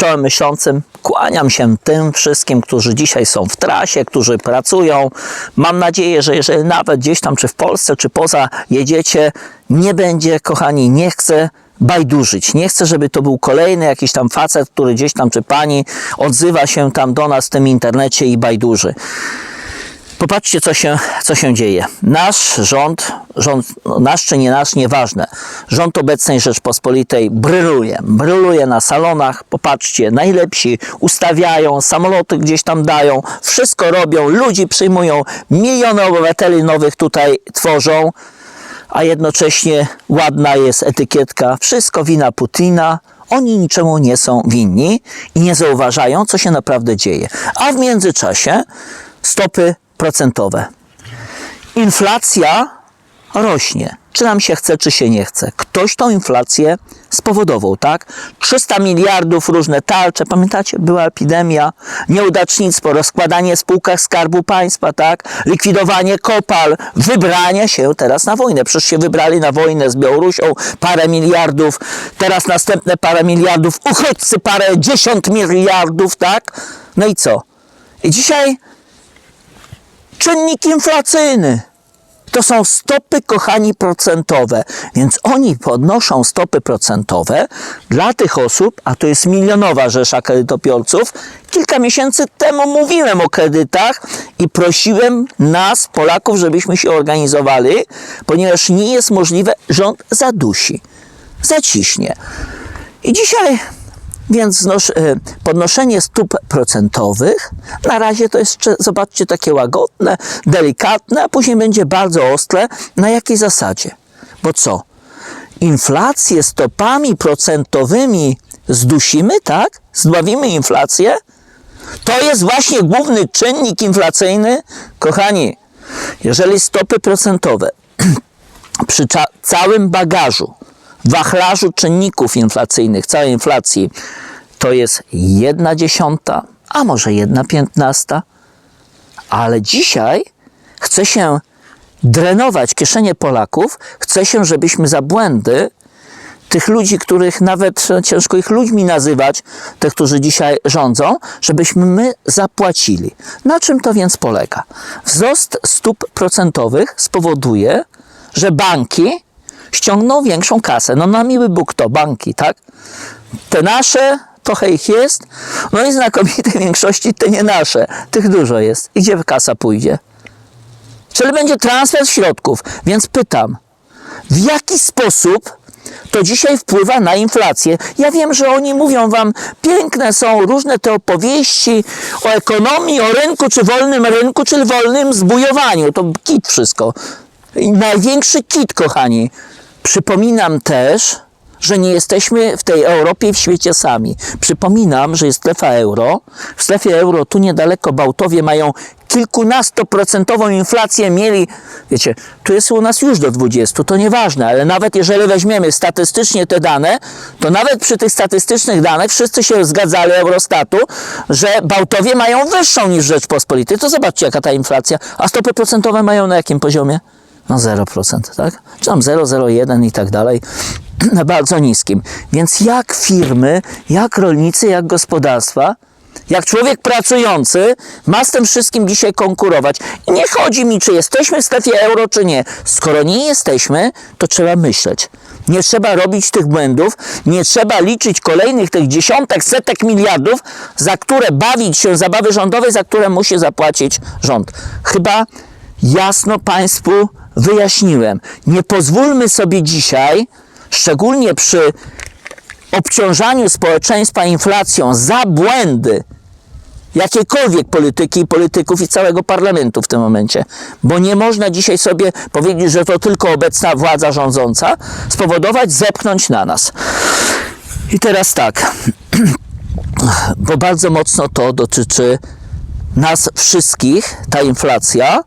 czołem myślącym kłaniam się tym wszystkim, którzy dzisiaj są w trasie, którzy pracują. Mam nadzieję, że jeżeli nawet gdzieś tam, czy w Polsce, czy poza jedziecie, nie będzie, kochani, nie chcę bajdurzyć. Nie chcę, żeby to był kolejny jakiś tam facet, który gdzieś tam, czy pani odzywa się tam do nas w tym internecie i bajdurzy. Popatrzcie, co się, co się dzieje. Nasz rząd, rząd, nasz czy nie nasz, nieważne. Rząd obecnej Rzeczpospolitej bryluje. Bryluje na salonach. Popatrzcie, najlepsi ustawiają, samoloty gdzieś tam dają, wszystko robią, ludzi przyjmują, miliony obywateli nowych tutaj tworzą, a jednocześnie ładna jest etykietka. Wszystko wina Putina. Oni niczemu nie są winni i nie zauważają, co się naprawdę dzieje. A w międzyczasie stopy procentowe. Inflacja rośnie. Czy nam się chce, czy się nie chce. Ktoś tą inflację spowodował, tak? 300 miliardów, różne tarcze. Pamiętacie, była epidemia, nieudacznictwo, rozkładanie w spółkach Skarbu Państwa, tak? Likwidowanie kopal, wybranie się teraz na wojnę. Przecież się wybrali na wojnę z Białorusią, parę miliardów, teraz następne parę miliardów, uchodźcy parę dziesiąt miliardów, tak? No i co? I dzisiaj czynnik inflacyjny. To są stopy, kochani, procentowe. Więc oni podnoszą stopy procentowe dla tych osób, a to jest milionowa rzesza kredytobiorców. Kilka miesięcy temu mówiłem o kredytach i prosiłem nas, Polaków, żebyśmy się organizowali, ponieważ nie jest możliwe, rząd zadusi, zaciśnie. I dzisiaj więc e, podnoszenie stóp procentowych na razie to jest, zobaczcie, takie łagodne, delikatne, a później będzie bardzo ostre. Na jakiej zasadzie? Bo co? Inflację stopami procentowymi zdusimy, tak? Zdławimy inflację? To jest właśnie główny czynnik inflacyjny. Kochani, jeżeli stopy procentowe przy całym bagażu, wachlarzu czynników inflacyjnych, całej inflacji, to jest jedna dziesiąta, a może jedna piętnasta. Ale dzisiaj chce się drenować kieszenie Polaków, chce się, żebyśmy za błędy tych ludzi, których nawet ciężko ich ludźmi nazywać, tych, którzy dzisiaj rządzą, żebyśmy my zapłacili. Na czym to więc polega? Wzrost stóp procentowych spowoduje, że banki ściągną większą kasę. No na miły Bóg to, banki, tak? Te nasze, trochę ich jest, no i znakomitej większości te nie nasze. Tych dużo jest. I gdzie kasa pójdzie? Czyli będzie transfer środków. Więc pytam, w jaki sposób to dzisiaj wpływa na inflację. Ja wiem, że oni mówią wam, piękne są różne te opowieści o ekonomii, o rynku, czy wolnym rynku, czy wolnym zbujowaniu. To kit wszystko. Największy kit, kochani. Przypominam też, że nie jesteśmy w tej Europie i w świecie sami. Przypominam, że jest strefa euro. W strefie euro tu niedaleko Bałtowie mają kilkunastoprocentową inflację mieli, wiecie, tu jest u nas już do 20, to nieważne, ale nawet jeżeli weźmiemy statystycznie te dane, to nawet przy tych statystycznych danych wszyscy się zgadzali Eurostatu, że Bałtowie mają wyższą niż Rzeczpospolitej. To zobaczcie jaka ta inflacja, a stopy procentowe mają na jakim poziomie? No 0%, tak? Czy tam 0,01 i tak dalej. Na bardzo niskim. Więc jak firmy, jak rolnicy, jak gospodarstwa, jak człowiek pracujący ma z tym wszystkim dzisiaj konkurować. I nie chodzi mi, czy jesteśmy w strefie euro, czy nie. Skoro nie jesteśmy, to trzeba myśleć. Nie trzeba robić tych błędów, nie trzeba liczyć kolejnych tych dziesiątek, setek miliardów, za które bawić się zabawy rządowej, za które musi zapłacić rząd. Chyba jasno Państwu wyjaśniłem. Nie pozwólmy sobie dzisiaj, szczególnie przy obciążaniu społeczeństwa inflacją za błędy jakiejkolwiek polityki polityków i całego parlamentu w tym momencie. Bo nie można dzisiaj sobie powiedzieć, że to tylko obecna władza rządząca spowodować, zepchnąć na nas. I teraz tak, bo bardzo mocno to dotyczy nas wszystkich, ta inflacja,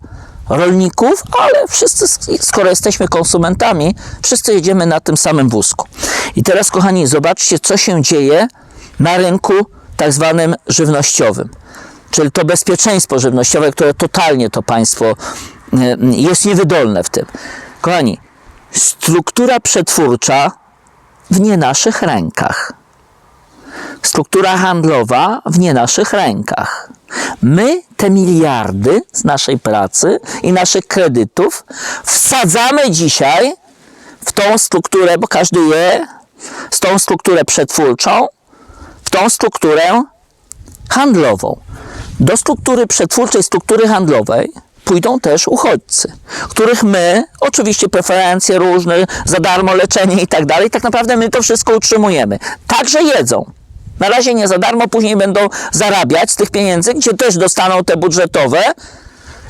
rolników, ale wszyscy, skoro jesteśmy konsumentami, wszyscy jedziemy na tym samym wózku. I teraz, kochani, zobaczcie, co się dzieje na rynku tak zwanym żywnościowym. Czyli to bezpieczeństwo żywnościowe, które totalnie to państwo e, jest niewydolne w tym. Kochani, struktura przetwórcza w nie naszych rękach. struktura handlowa w nie naszych rękach. My te miliardy z naszej pracy i naszych kredytów wsadzamy dzisiaj w tą strukturę, bo każdy je, z tą strukturę przetwórczą, w tą strukturę handlową. Do struktury przetwórczej, struktury handlowej pójdą też uchodźcy, których my, oczywiście preferencje różne, za darmo leczenie i tak dalej, tak naprawdę my to wszystko utrzymujemy. Także jedzą. Na razie nie za darmo, później będą zarabiać z tych pieniędzy, gdzie też dostaną te budżetowe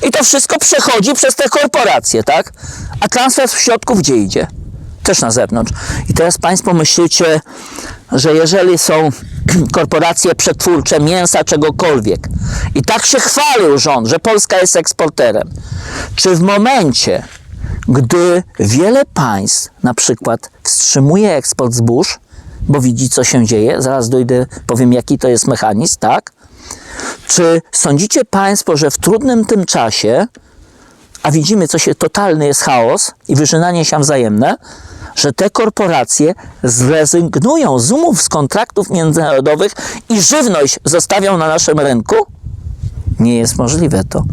i to wszystko przechodzi przez te korporacje, tak? A transfer środków gdzie idzie? Też na zewnątrz. I teraz Państwo myślicie, że jeżeli są korporacje przetwórcze mięsa czegokolwiek i tak się chwalił rząd, że Polska jest eksporterem, czy w momencie, gdy wiele państw na przykład wstrzymuje eksport zbóż, bo widzi co się dzieje, zaraz dojdę, powiem jaki to jest mechanizm, tak? Czy sądzicie Państwo, że w trudnym tym czasie, a widzimy, co się totalny jest chaos i wyżynanie się wzajemne, że te korporacje zrezygnują z umów, z kontraktów międzynarodowych i żywność zostawią na naszym rynku? Nie jest możliwe to.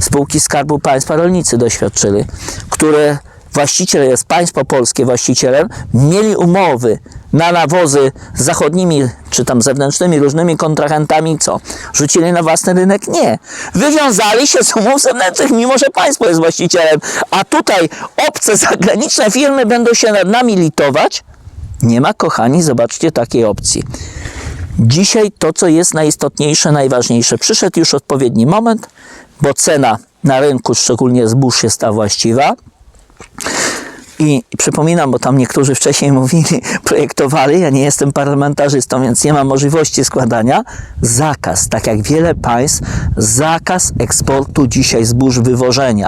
Spółki Skarbu Państwa rolnicy doświadczyli, które właściciel jest państwo polskie właścicielem, mieli umowy na nawozy z zachodnimi czy tam zewnętrznymi różnymi kontrahentami, co? Rzucili na własny rynek? Nie. Wywiązali się z umów zewnętrznych, mimo że państwo jest właścicielem, a tutaj obce zagraniczne firmy będą się nad nami litować? Nie ma, kochani, zobaczcie takiej opcji. Dzisiaj to, co jest najistotniejsze, najważniejsze, przyszedł już odpowiedni moment, bo cena na rynku, szczególnie zbóż, jest ta właściwa. I przypominam, bo tam niektórzy wcześniej mówili, projektowali, ja nie jestem parlamentarzystą, więc nie mam możliwości składania, zakaz, tak jak wiele państw, zakaz eksportu dzisiaj zbóż wywożenia.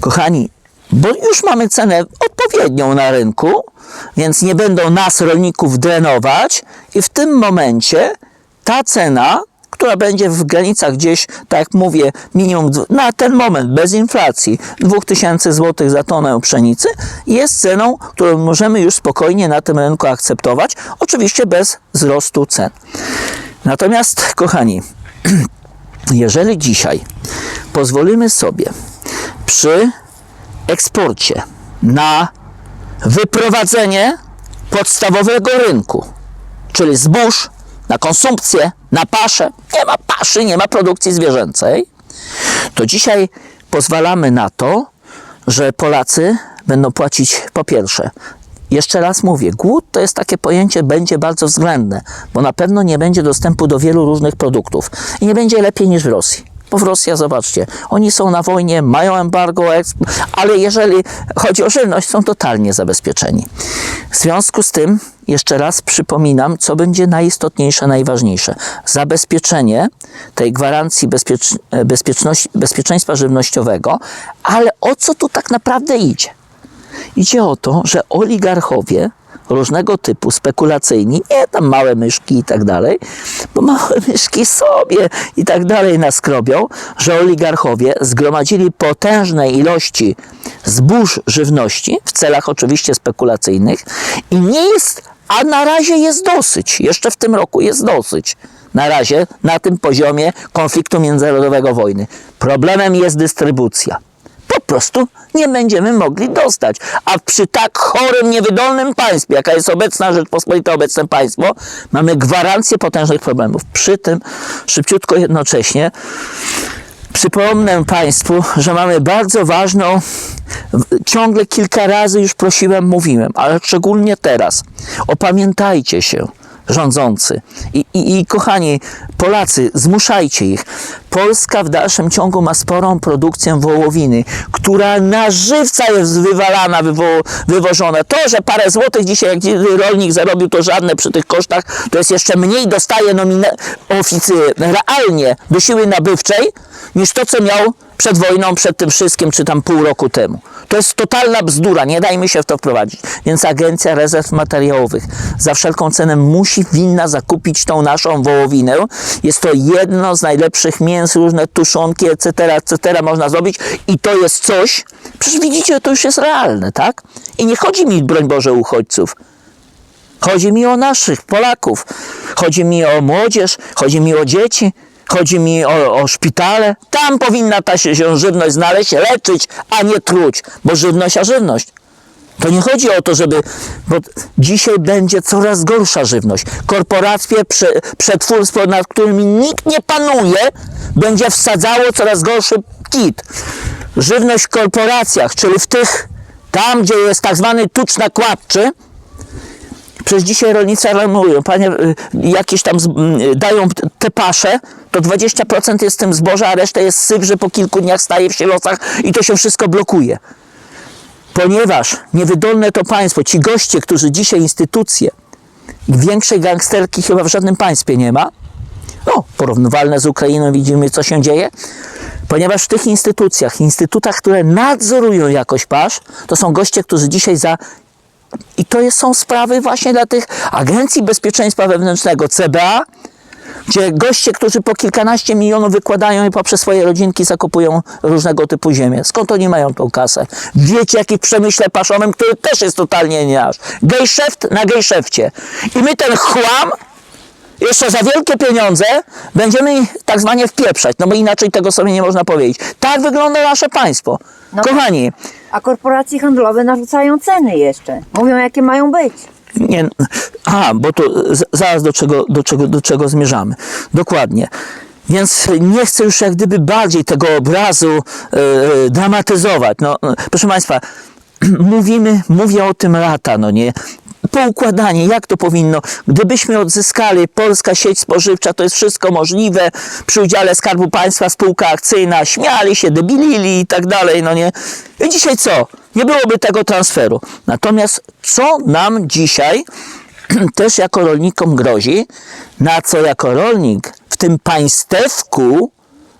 Kochani, bo już mamy cenę odpowiednią na rynku, więc nie będą nas, rolników, drenować i w tym momencie ta cena, która będzie w granicach gdzieś, tak jak mówię, minimum na ten moment bez inflacji 2000 zł za tonę pszenicy, jest ceną, którą możemy już spokojnie na tym rynku akceptować, oczywiście bez wzrostu cen. Natomiast, kochani, jeżeli dzisiaj pozwolimy sobie przy eksporcie na wyprowadzenie podstawowego rynku, czyli zbóż na konsumpcję, na paszę, nie ma paszy, nie ma produkcji zwierzęcej, to dzisiaj pozwalamy na to, że Polacy będą płacić po pierwsze. Jeszcze raz mówię, głód to jest takie pojęcie, będzie bardzo względne, bo na pewno nie będzie dostępu do wielu różnych produktów i nie będzie lepiej niż w Rosji. Bo w Rosji, zobaczcie, oni są na wojnie, mają embargo, ale jeżeli chodzi o żywność, są totalnie zabezpieczeni. W związku z tym, jeszcze raz przypominam, co będzie najistotniejsze, najważniejsze. Zabezpieczenie tej gwarancji bezpiecz- bezpieczeństwa żywnościowego, ale o co tu tak naprawdę idzie? Idzie o to, że oligarchowie różnego typu spekulacyjni, nie tam małe myszki i tak dalej, bo małe myszki sobie i tak dalej naskrobią, że oligarchowie zgromadzili potężne ilości zbóż żywności w celach oczywiście spekulacyjnych i nie jest, a na razie jest dosyć, jeszcze w tym roku jest dosyć. Na razie na tym poziomie konfliktu międzynarodowego wojny. Problemem jest dystrybucja prostu nie będziemy mogli dostać. A przy tak chorym, niewydolnym państwie, jaka jest obecna Rzeczpospolita, obecne państwo, mamy gwarancję potężnych problemów. Przy tym szybciutko jednocześnie Przypomnę Państwu, że mamy bardzo ważną, ciągle kilka razy już prosiłem, mówiłem, ale szczególnie teraz. Opamiętajcie się, rządzący i, i, i kochani Polacy, zmuszajcie ich. Polska w dalszym ciągu ma sporą produkcję wołowiny, która na żywca jest wywalana, wywo, wywożona. To, że parę złotych dzisiaj, rolnik zarobił, to żadne przy tych kosztach, to jest jeszcze mniej dostaje nomina- oficy realnie do siły nabywczej, niż to, co miał przed wojną, przed tym wszystkim, czy tam pół roku temu. To jest totalna bzdura, nie dajmy się w to wprowadzić. Więc Agencja Rezerw Materiałowych za wszelką cenę musi winna zakupić tą naszą wołowinę. Jest to jedno z najlepszych mięs, różne tuszonki, etc., etc. można zrobić i to jest coś, przecież widzicie, to już jest realne, tak? I nie chodzi mi, broń Boże, uchodźców. Chodzi mi o naszych Polaków. Chodzi mi o młodzież, chodzi mi o dzieci, chodzi mi o, o szpitale. Tam powinna ta się żywność znaleźć, leczyć, a nie truć, bo żywność a żywność. To nie chodzi o to, żeby. Bo dzisiaj będzie coraz gorsza żywność. Korporacje, prze, przetwórstwo, nad którymi nikt nie panuje, będzie wsadzało coraz gorszy kit. Żywność w korporacjach, czyli w tych, tam gdzie jest tak zwany tucz nakładczy, Przecież dzisiaj rolnicy alarmują, panie, y, jakieś tam dają te pasze, to 20% jest tym zboża, a reszta jest syf, że po kilku dniach staje w silosach i to się wszystko blokuje. Ponieważ niewydolne to państwo, ci goście, którzy dzisiaj instytucje, większej gangsterki chyba w żadnym państwie nie ma, no, porównywalne z Ukrainą, widzimy co się dzieje, ponieważ w tych instytucjach, instytutach, które nadzorują jakość pasz, to są goście, którzy dzisiaj za i to jest, są sprawy właśnie dla tych agencji bezpieczeństwa wewnętrznego, CBA, gdzie goście, którzy po kilkanaście milionów wykładają i poprzez swoje rodzinki zakupują różnego typu ziemię. Skąd oni mają tą kasę? Wiecie, jaki w przemyśle paszowym, który też jest totalnie nie nasz. Gejszeft na gejszefcie. I my ten chłam jeszcze za wielkie pieniądze będziemy tak zwanie wpieprzać, no bo inaczej tego sobie nie można powiedzieć. Tak wygląda nasze państwo. No. Kochani, A korporacje handlowe narzucają ceny jeszcze. Mówią, jakie mają być. Nie, a, bo to zaraz do czego, do, czego, do czego zmierzamy. Dokładnie. Więc nie chcę już jak gdyby bardziej tego obrazu e, e, dramatyzować. No, no, proszę Państwa, mówimy, mówię o tym lata, no nie? Poukładanie, jak to powinno, gdybyśmy odzyskali Polska sieć spożywcza, to jest wszystko możliwe, przy udziale Skarbu Państwa, spółka akcyjna, śmiali się, debilili i tak dalej, no nie? I dzisiaj co? Nie byłoby tego transferu. Natomiast co nam dzisiaj też jako rolnikom grozi, na co jako rolnik w tym państewku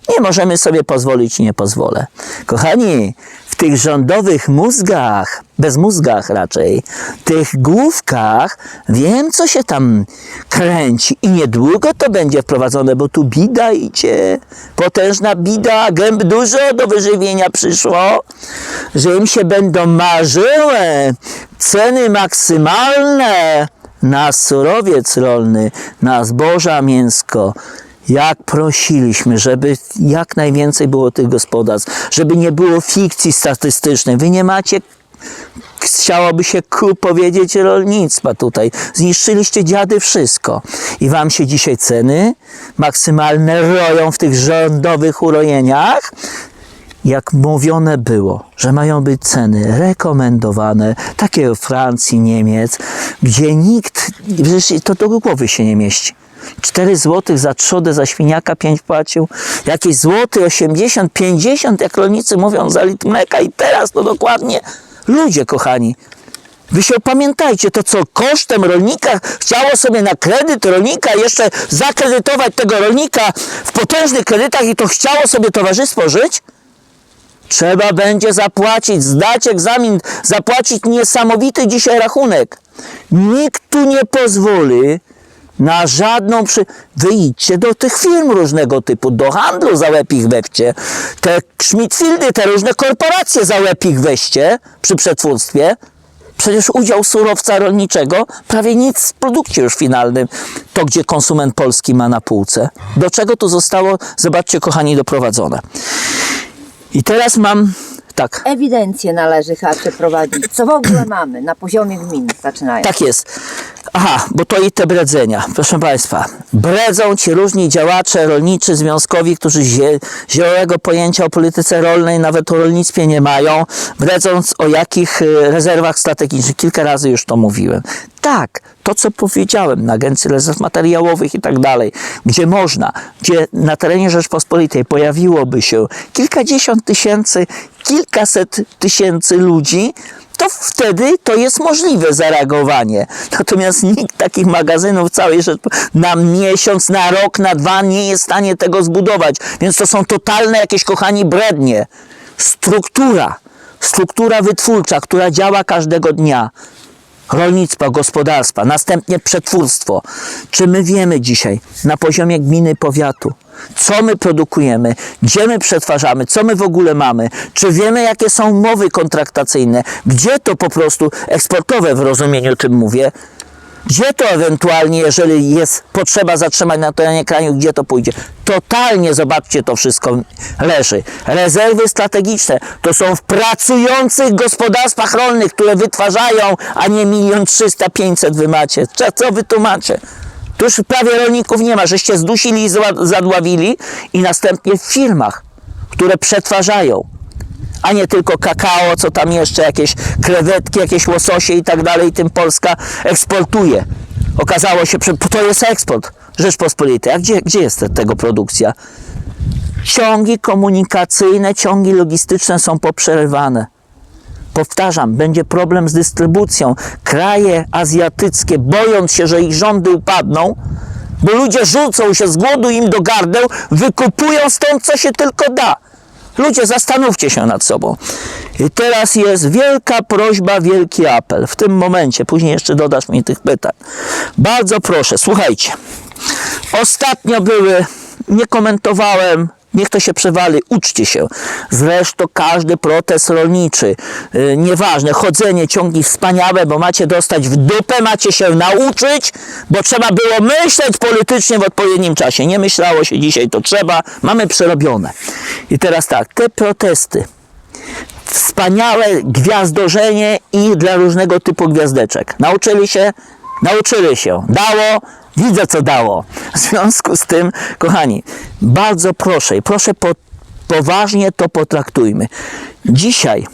nie możemy sobie pozwolić i nie pozwolę. Kochani, tych rządowych mózgach, bez mózgach raczej, tych główkach, wiem co się tam kręci i niedługo to będzie wprowadzone, bo tu bida idzie, potężna bida, gęb dużo do wyżywienia przyszło, że im się będą marzyły ceny maksymalne na surowiec rolny, na zboża, mięsko. Jak prosiliśmy, żeby jak najwięcej było tych gospodarstw, żeby nie było fikcji statystycznej. Wy nie macie, chciałoby się ku powiedzieć, rolnictwa tutaj. Zniszczyliście dziady wszystko. I wam się dzisiaj ceny maksymalne roją w tych rządowych urojeniach jak mówione było, że mają być ceny rekomendowane, takie Francji, Niemiec, gdzie nikt, to do głowy się nie mieści. 4 zł za trzodę, za świniaka 5 płacił, jakieś złoty 80, 50, jak rolnicy mówią, za litr mleka i teraz to dokładnie. Ludzie kochani, Wy się opamiętajcie, to co kosztem rolnika chciało sobie na kredyt rolnika jeszcze zakredytować tego rolnika w potężnych kredytach i to chciało sobie towarzystwo żyć? Trzeba będzie zapłacić, zdać egzamin, zapłacić niesamowity dzisiaj rachunek. Nikt tu nie pozwoli na żadną przy... Wyjdźcie do tych firm różnego typu, do handlu za łeb ich weźcie. Te Schmidtfieldy, te różne korporacje za łeb ich weźcie przy przetwórstwie. Przecież udział surowca rolniczego prawie nic w produkcie już finalnym, to gdzie konsument polski ma na półce. Do czego to zostało, zobaczcie kochani, doprowadzone. I teraz mam tak. Ewidencję należy chyba przeprowadzić. Co w ogóle mamy na poziomie gmin zaczynają. Tak jest. Aha, bo to i te bredzenia. Proszę Państwa, bredzą ci różni działacze rolniczy, związkowi, którzy zie, zielonego pojęcia o polityce rolnej, nawet o rolnictwie nie mają, bredząc o jakich y, rezerwach strategicznych. Kilka razy już to mówiłem. Tak, to co powiedziałem na Agencji Rezerw Materiałowych i tak dalej, gdzie można, gdzie na terenie Rzeczpospolitej pojawiłoby się kilkadziesiąt tysięcy, kilkaset tysięcy ludzi, to wtedy to jest możliwe zareagowanie. Natomiast nikt takich magazynów całej rzeczy na miesiąc, na rok, na dwa nie jest w stanie tego zbudować. Więc to są totalne jakieś, kochani, brednie. Struktura, struktura wytwórcza, która działa każdego dnia. Rolnictwa, gospodarstwa, następnie przetwórstwo. Czy my wiemy dzisiaj na poziomie gminy, powiatu, co my produkujemy, gdzie my przetwarzamy, co my w ogóle mamy, czy wiemy, jakie są umowy kontraktacyjne, gdzie to po prostu eksportowe w rozumieniu tym mówię, Gdzie to ewentualnie, jeżeli jest potrzeba zatrzymać na terenie kraju, gdzie to pójdzie? Totalnie, zobaczcie, to wszystko leży. Rezerwy strategiczne to są w pracujących gospodarstwach rolnych, które wytwarzają, a nie milion trzysta, pięćset wy macie. Co- wy tu macie? Tu już prawie rolników nie ma, żeście zdusili i zadławili i następnie w firmach, które przetwarzają a nie tylko kakao, co tam jeszcze, jakieś krewetki, jakieś łososie i tak dalej, tym Polska eksportuje. Okazało się, że to jest eksport Rzeczpospolitej. A gdzie, gdzie jest te- tego produkcja? Ciągi komunikacyjne, ciągi logistyczne są poprzerywane. Powtarzam, będzie problem z dystrybucją. Kraje azjatyckie, bojąc się, że ich rządy upadną, bo ludzie rzucą się z głodu im do gardeł, wykupują stąd, co się tylko da. Ludzie, zastanówcie się nad sobą. I teraz jest wielka prośba, wielki apel. W tym momencie, później jeszcze dodasz mi tych pytań. Bardzo proszę, słuchajcie. Ostatnio były, nie komentowałem, niech to się przewali, uczcie się. Zresztą każdy protest rolniczy, yy, nieważne, chodzenie, ciągi wspaniałe, bo macie dostać w dupę, macie się nauczyć, bo trzeba było myśleć politycznie w odpowiednim czasie. Nie myślało się dzisiaj, to trzeba, mamy przerobione. I teraz tak, te protesty, wspaniałe gwiazdorzenie i dla różnego typu gwiazdeczek. Nauczyli się? Nauczyli się. Dało? Widzę, co dało. W związku z tym, kochani, bardzo proszę i proszę po, poważnie to potraktujmy. Dzisiaj,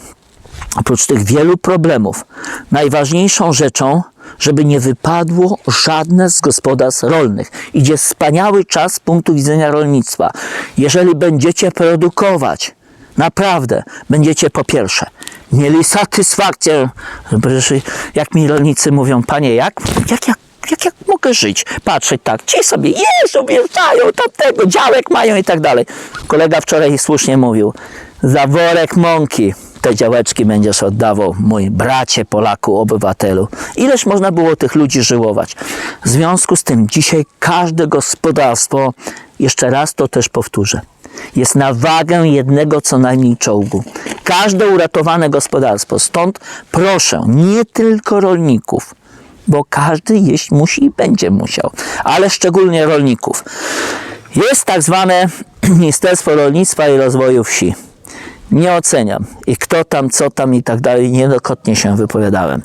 oprócz tych wielu problemów, najważniejszą rzeczą, żeby nie wypadło żadne z gospodarstw rolnych. Idzie wspaniały czas z punktu widzenia rolnictwa. Jeżeli będziecie produkować, naprawdę będziecie po pierwsze mieli satysfakcję, jak mi rolnicy mówią, panie, jak, jak, jak, jak, jak mogę żyć? Patrzeć tak, ci sobie jeżdżą, wjeżdżają, tamtego, działek mają i tak dalej. Kolega wczoraj słusznie mówił, za worek mąki te działeczki będziesz oddawał, mój bracie Polaku, obywatelu. Ileż można było tych ludzi żyłować? W związku z tym dzisiaj każde gospodarstwo, jeszcze raz to też powtórzę, jest na wagę jednego co najmniej czołgu. Każde uratowane gospodarstwo. Stąd proszę, nie tylko rolników, bo każdy jeść musi i będzie musiał, ale szczególnie rolników. Jest tak zwane Ministerstwo Rolnictwa i Rozwoju Wsi. Nie oceniam i kto tam, co tam i tak dalej, niejednokrotnie się wypowiadałem.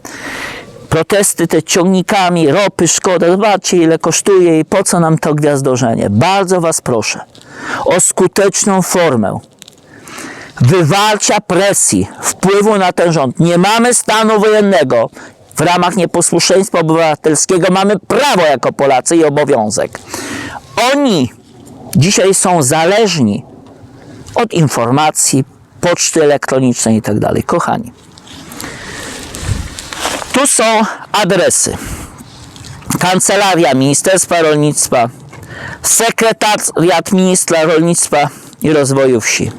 Protesty te ciągnikami, ropy, szkoda, zobaczcie ile kosztuje i po co nam to gwiazdorzenie. Bardzo Was proszę o skuteczną formę wywalcia presji, wpływu na ten rząd. Nie mamy stanu wojennego. W ramach nieposłuszeństwa obywatelskiego mamy prawo jako Polacy i obowiązek. Oni dzisiaj są zależni od informacji, poczty elektronicznej i tak dalej. Kochani, tu są adresy. Kancelaria Ministerstwa Rolnictwa, Sekretariat Ministra Rolnictwa i Rozwoju Wsi.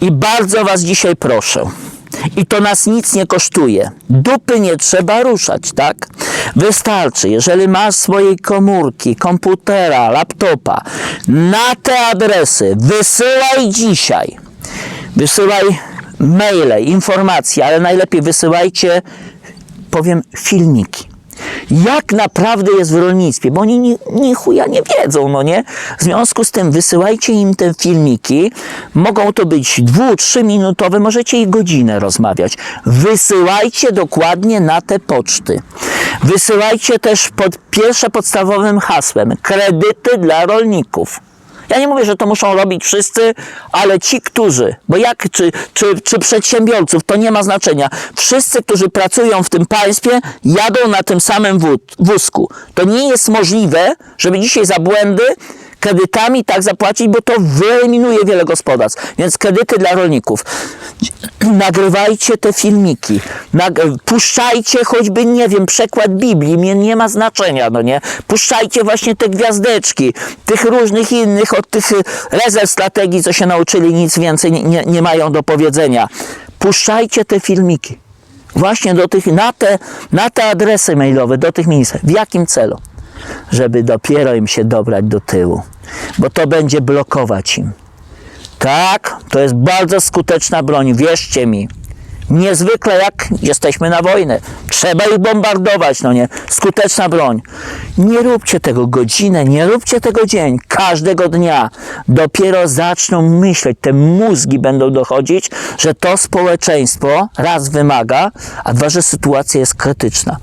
I bardzo Was dzisiaj proszę, i to nas nic nie kosztuje. Dupy nie trzeba ruszać, tak? Wystarczy, jeżeli masz swojej komórki, komputera, laptopa, na te adresy wysyłaj dzisiaj. Wysyłaj maile, informacje, ale najlepiej wysyłajcie, powiem, filmiki. Jak naprawdę jest w rolnictwie, bo oni ni, ni chuja nie wiedzą, no nie? W związku z tym wysyłajcie im te filmiki. Mogą to być dwu, trzy minutowe, możecie i godzinę rozmawiać. Wysyłajcie dokładnie na te poczty. Wysyłajcie też pod pierwsze podstawowym hasłem kredyty dla rolników. Ja nie mówię, że to muszą robić wszyscy, ale ci, którzy, bo jak, czy, czy, czy przedsiębiorców, to nie ma znaczenia. Wszyscy, którzy pracują w tym państwie, jadą na tym samym wózku. To nie jest możliwe, żeby dzisiaj za błędy kredytami tak zapłacić, bo to wyeliminuje wiele gospodarstw. Więc kredyty dla rolników. Nagrywajcie te filmiki. Nag- puszczajcie choćby, nie wiem, przekład Biblii. Nie, nie ma znaczenia, no nie? Puszczajcie właśnie te gwiazdeczki. Tych różnych innych, od tych rezerw strategii, co się nauczyli, nic więcej nie, nie, nie mają do powiedzenia. Puszczajcie te filmiki. Właśnie do tych, na te, na te adresy mailowe, do tych ministrów. W jakim celu? Żeby dopiero im się dobrać do tyłu. Bo to będzie blokować im. Tak, to jest bardzo skuteczna broń, wierzcie mi. Niezwykle jak jesteśmy na wojnę. Trzeba ich bombardować, no nie? Skuteczna broń. Nie róbcie tego godzinę, nie róbcie tego dzień. Każdego dnia dopiero zaczną myśleć, te mózgi będą dochodzić, że to społeczeństwo raz wymaga, a dwa, że sytuacja jest krytyczna.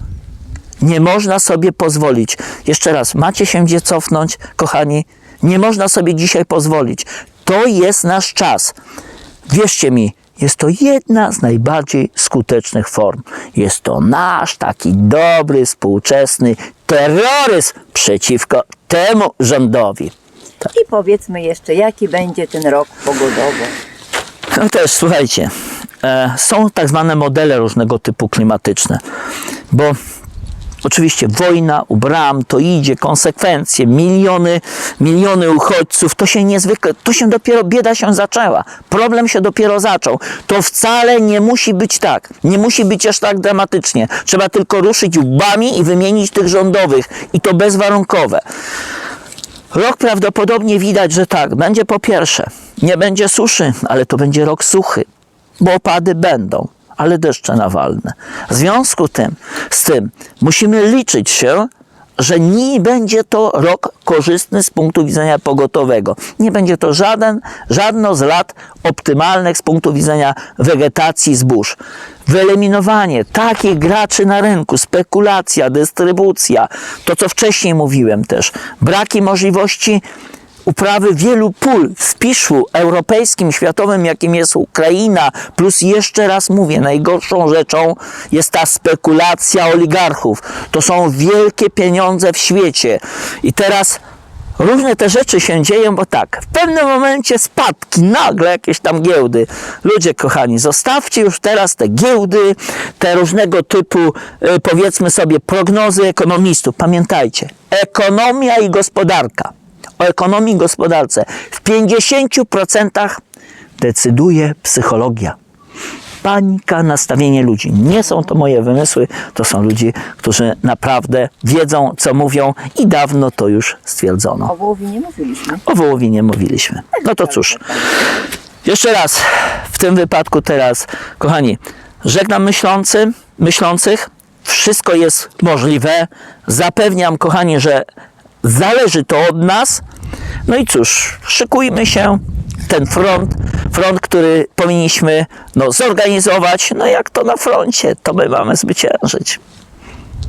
Nie można sobie pozwolić. Jeszcze raz, macie się gdzie cofnąć, kochani? Nie można sobie dzisiaj pozwolić. To jest nasz czas. Wierzcie mi, jest to jedna z najbardziej skutecznych form. Jest to nasz taki dobry, współczesny terroryzm przeciwko temu rządowi. I powiedzmy jeszcze, jaki będzie ten rok pogodowo. No też, słuchajcie, e, są tak zwane modele różnego typu klimatyczne, bo oczywiście wojna u bram, to idzie, konsekwencje, miliony, miliony uchodźców, to się niezwykle, to się dopiero, bieda się zaczęła, problem się dopiero zaczął. To wcale nie musi być tak, nie musi być aż tak dramatycznie. Trzeba tylko ruszyć łbami i wymienić tych rządowych i to bezwarunkowe. Rok prawdopodobnie widać, że tak. Będzie po pierwsze, nie będzie suszy, ale to będzie rok suchy, bo opady będą, ale deszcze nawalne. W związku tym, z tym musimy liczyć się, że nie będzie to rok korzystny z punktu widzenia pogotowego. Nie będzie to żaden, żadno z lat optymalnych z punktu widzenia wegetacji zbóż. Wyeliminowanie takich graczy na rynku, spekulacja, dystrybucja, to co wcześniej mówiłem też, braki możliwości uprawy wielu pól w spiszu europejskim, światowym, jakim jest Ukraina, plus jeszcze raz mówię, najgorszą rzeczą jest ta spekulacja oligarchów. To są wielkie pieniądze w świecie. I teraz różne te rzeczy się dzieją, bo tak, w pewnym momencie spadki, nagle jakieś tam giełdy. Ludzie kochani, zostawcie już teraz te giełdy, te różnego typu, y, powiedzmy sobie, prognozy ekonomistów. Pamiętajcie, ekonomia i gospodarka o ekonomii i gospodarce w 50% decyduje psychologia. Panika, nastawienie ludzi. Nie są to moje wymysły, to są ludzie, którzy naprawdę wiedzą, co mówią i dawno to już stwierdzono. O wołowinie mówiliśmy. O wołowinie mówiliśmy. No to cóż, jeszcze raz, w tym wypadku teraz, kochani, żegnam myślący, myślących. Wszystko jest możliwe. Zapewniam, kochani, że zależy to od nas. No i cóż, szykujmy się. Ten front, front, który powinniśmy no, zorganizować, no jak to na froncie, to my mamy zwyciężyć.